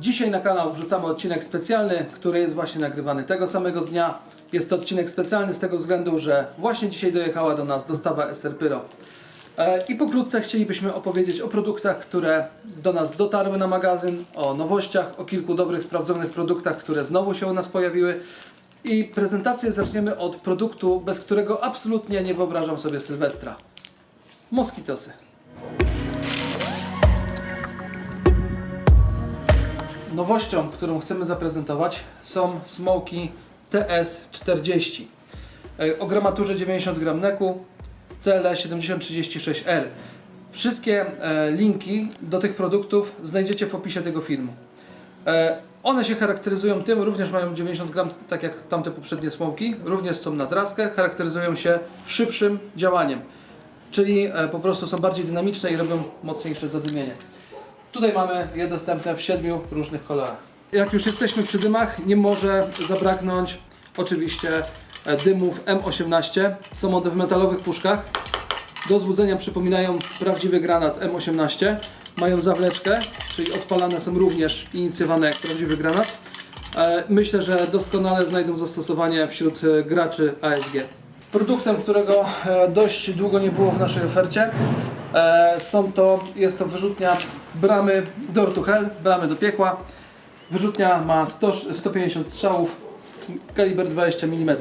Dzisiaj na kanał wrzucamy odcinek specjalny, który jest właśnie nagrywany tego samego dnia. Jest to odcinek specjalny z tego względu, że właśnie dzisiaj dojechała do nas dostawa SR Pyro. E, I pokrótce chcielibyśmy opowiedzieć o produktach, które do nas dotarły na magazyn, o nowościach, o kilku dobrych, sprawdzonych produktach, które znowu się u nas pojawiły. I prezentację zaczniemy od produktu, bez którego absolutnie nie wyobrażam sobie Sylwestra. Moskitosy. Nowością, którą chcemy zaprezentować są Smoki TS40 E, o gramaturze 90 gram neku CLE 7036R. Wszystkie e, linki do tych produktów znajdziecie w opisie tego filmu. E, One się charakteryzują tym, również mają 90 gram, tak jak tamte poprzednie smoki, również są na draskę, charakteryzują się szybszym działaniem, czyli e, po prostu są bardziej dynamiczne i robią mocniejsze zadymienie. Tutaj mamy je dostępne w siedmiu różnych kolorach. Jak już jesteśmy przy dymach, nie może zabraknąć oczywiście e, dymów M18. Są one w metalowych puszkach. Do złudzenia przypominają prawdziwy granat M18. Mają zawleczkę, czyli odpalane są również inicjowane jak prawdziwy granat. E, Myślę, że doskonale znajdą zastosowanie wśród e, graczy ASG. Produktem, którego dość długo nie było w naszej ofercie, są to, jest to wyrzutnia bramy Door to Hell, bramy do piekła. Wyrzutnia ma 100, 150 strzałów, kaliber 20 mm.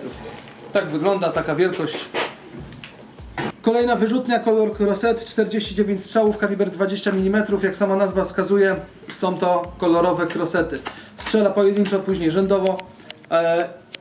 Tak wygląda, taka wielkość. Kolejna wyrzutnia Color Crosset 49 strzałów, kaliber 20 mm. Jak sama nazwa wskazuje, są to kolorowe krosety. Strzela pojedynczo, później rzędowo.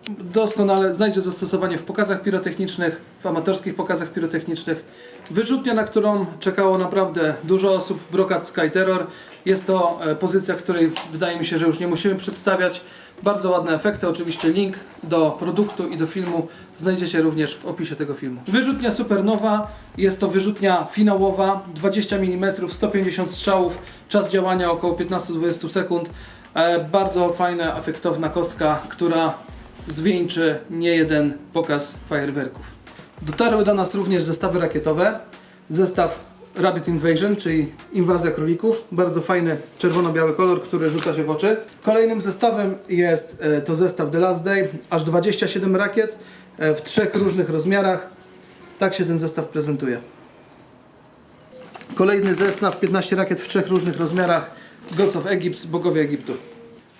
Doskonale znajdzie zastosowanie w pokazach pirotechnicznych, w amatorskich pokazach pirotechnicznych. Wyrzutnia, na którą czekało naprawdę dużo osób, Brokat Sky Terror. Jest to e, pozycja, której wydaje mi się, że już nie musimy przedstawiać. Bardzo ładne efekty, oczywiście link do produktu i do filmu znajdziecie również w opisie tego filmu. Wyrzutnia Supernowa, jest to wyrzutnia finałowa, 20 mm, 150 strzałów, czas działania około 15-20 sekund. E, Bardzo fajna, efektowna kostka, która zwieńczy nie jeden pokaz fajerwerków. Dotarły do nas również zestawy rakietowe. Zestaw Rabbit Invasion, czyli inwazja królików. Bardzo fajny czerwono-biały kolor, który rzuca się w oczy. Kolejnym zestawem jest e, to zestaw The Last Day. Aż 27 rakiet e, w trzech różnych rozmiarach. Tak się ten zestaw prezentuje. Kolejny zestaw 15 rakiet w trzech różnych rozmiarach. Gods of Egypt, bogowie Egiptu.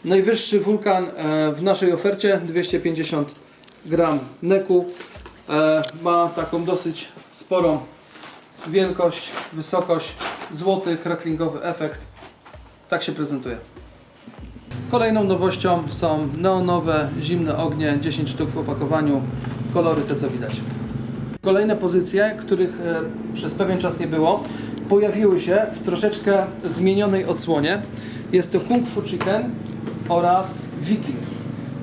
Najwyższy wulkan e, w naszej ofercie 250 gram neku. E, Ma taką dosyć sporą wielkość, wysokość, złoty, cracklingowy efekt. Tak się prezentuje. Kolejną nowością są neonowe, zimne ognie, 10 sztuk w opakowaniu, kolory te co widać. Kolejne pozycje, których e, przez pewien czas nie było, pojawiły się w troszeczkę zmienionej odsłonie. Jest to Kung Fu Chicken oraz Viking.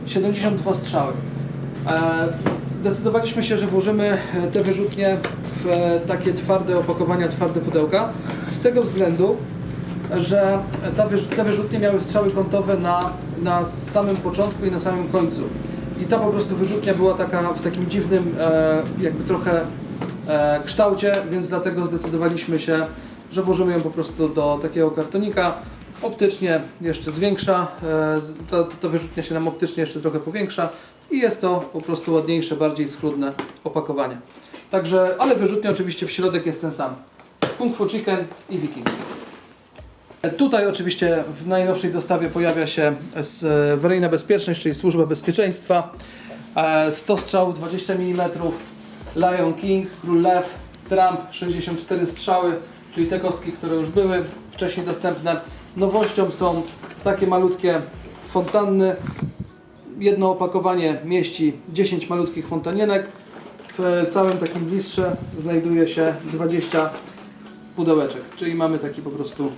72 strzały. E, Zdecydowaliśmy się, że włożymy e, te wyrzutnie w e, takie twarde opakowania, twarde pudełka. Z tego względu, że te wyrzutnie miały strzały kątowe na, na samym początku i na samym końcu. I ta po prostu wyrzutnia była taka w takim dziwnym, jakby trochę kształcie, więc dlatego zdecydowaliśmy się, że włożymy ją po prostu do takiego kartonika. Optycznie jeszcze zwiększa, e, ta, ta wyrzutnia się nam optycznie jeszcze trochę powiększa i jest to po prostu ładniejsze, bardziej schludne opakowanie. Także, ale wyrzutnia oczywiście w środek jest ten sam. Kung Fu Chicken i Viking. Tutaj oczywiście w najnowszej dostawie pojawia się awaryjna bezpieczność, czyli służba bezpieczeństwa. E, 100 strzałów 20 mm, Lion King, Król Lew, Trump 64 strzały, czyli te kostki, które już były wcześniej dostępne. Nowością są takie malutkie fontanny. Jedno opakowanie mieści 10 malutkich fontanienek. W całym takim blistrze znajduje się 20 pudełeczek, czyli mamy taki po prostu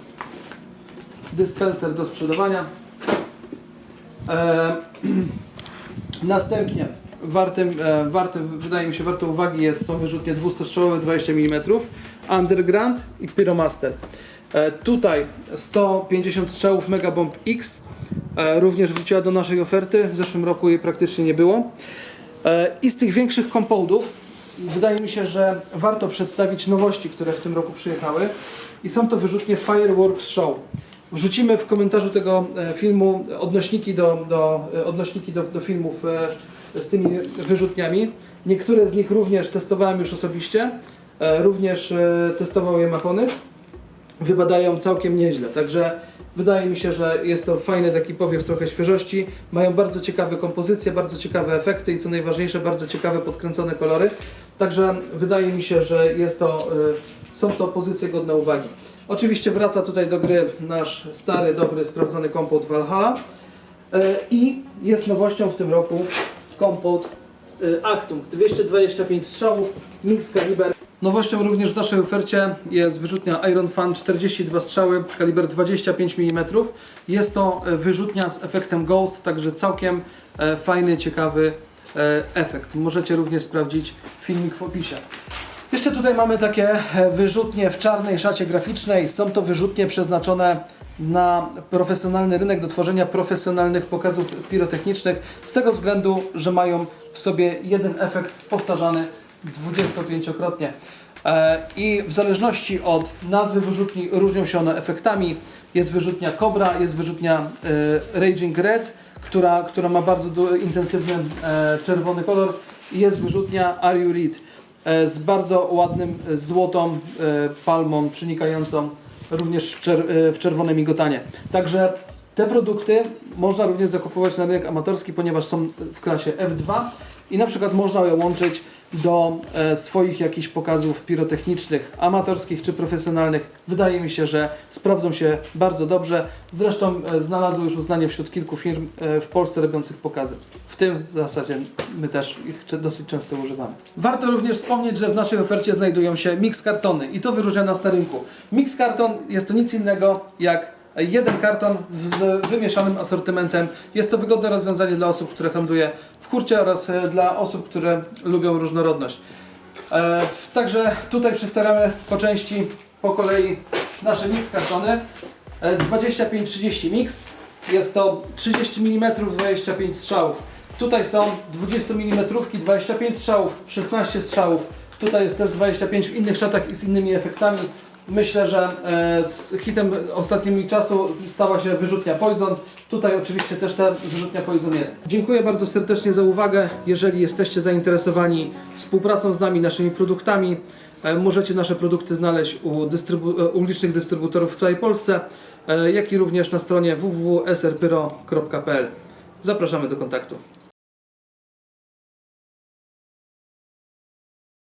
dyspenser do sprzedawania. E, następnie wartym, e, wartym, wydaje mi się, warto uwagi jest, są wyrzutnie 200-strzałowe 20 mm, Underground i Pyromaster. E, tutaj 150 strzałów Megabomb X e, również wróciła do naszej oferty, w zeszłym roku jej praktycznie nie było. E, I z tych większych compoundów wydaje mi się, że warto przedstawić nowości, które w tym roku przyjechały. I są to wyrzutnie Fireworks Show. Wrzucimy w komentarzu tego filmu odnośniki do, do, odnośniki do, do filmów z tymi wyrzutniami. Niektóre z nich również testowałem już osobiście. Również testował je Machony. Wypadają całkiem nieźle, także wydaje mi się, że jest to fajny taki powiew trochę świeżości. Mają bardzo ciekawe kompozycje, bardzo ciekawe efekty i co najważniejsze, bardzo ciekawe podkręcone kolory. Także wydaje mi się, że jest to, y, są to pozycje godne uwagi. Oczywiście wraca tutaj do gry nasz stary, dobry, sprawdzony kompot Valhalla. Y, I jest nowością w tym roku kompot y, Achtung 225 strzałów, mix kaliber. Nowością również w naszej ofercie jest wyrzutnia Iron Fan 42 strzały, kaliber 25 mm. Jest to e, wyrzutnia z efektem Ghost, także całkiem e, fajny, ciekawy e, efekt. Możecie również sprawdzić filmik w opisie. Jeszcze tutaj mamy takie wyrzutnie w czarnej szacie graficznej. Są to wyrzutnie przeznaczone na profesjonalny rynek do tworzenia profesjonalnych pokazów pirotechnicznych z tego względu, że mają w sobie jeden efekt powtarzany 25-krotnie. E, I w zależności od nazwy wyrzutni różnią się one efektami. Jest wyrzutnia Cobra, jest wyrzutnia e, Raging Red, która, która ma bardzo intensywny e, czerwony kolor jest wyrzutnia Are You Read z bardzo ładnym złotą palmą przenikającą również w, w czerwone migotanie. Także te produkty można również zakupować na rynek amatorski, ponieważ są w klasie F2 i na przykład można je łączyć do e, swoich jakichś pokazów pirotechnicznych, amatorskich czy profesjonalnych. Wydaje mi się, że sprawdzą się bardzo dobrze. Zresztą e, znalazły już uznanie wśród kilku firm e, w Polsce robiących pokazy. W tym w zasadzie my też ich dosyć często używamy. Warto również wspomnieć, że w naszej ofercie znajdują się mix kartony i to wyróżnia nas na rynku. Mix karton jest to nic innego jak jeden karton z wymieszanym asortymentem. Jest to wygodne rozwiązanie dla osób, które handluje w hurcie oraz e, dla osób, które lubią różnorodność. E, Także tutaj przedstawiamy po części, po kolei nasze mix kartony. E, 25-30 mix. Jest to 30 mm, 25 strzałów. Tutaj są 20 mm, 25 strzałów, 16 strzałów. Tutaj jest też 25 w innych szatach i z innymi efektami. Myślę, że e, z hitem ostatnimi czasu stała się wyrzutnia Poison. Tutaj oczywiście też ta wyrzutnia Poison jest. Dziękuję bardzo serdecznie za uwagę. Jeżeli jesteście zainteresowani współpracą z nami, naszymi produktami, e, możecie nasze produkty znaleźć u, dystrybu- e, u licznych dystrybutorów w całej Polsce, jak i również na stronie www.srpyro.pl. Zapraszamy do kontaktu.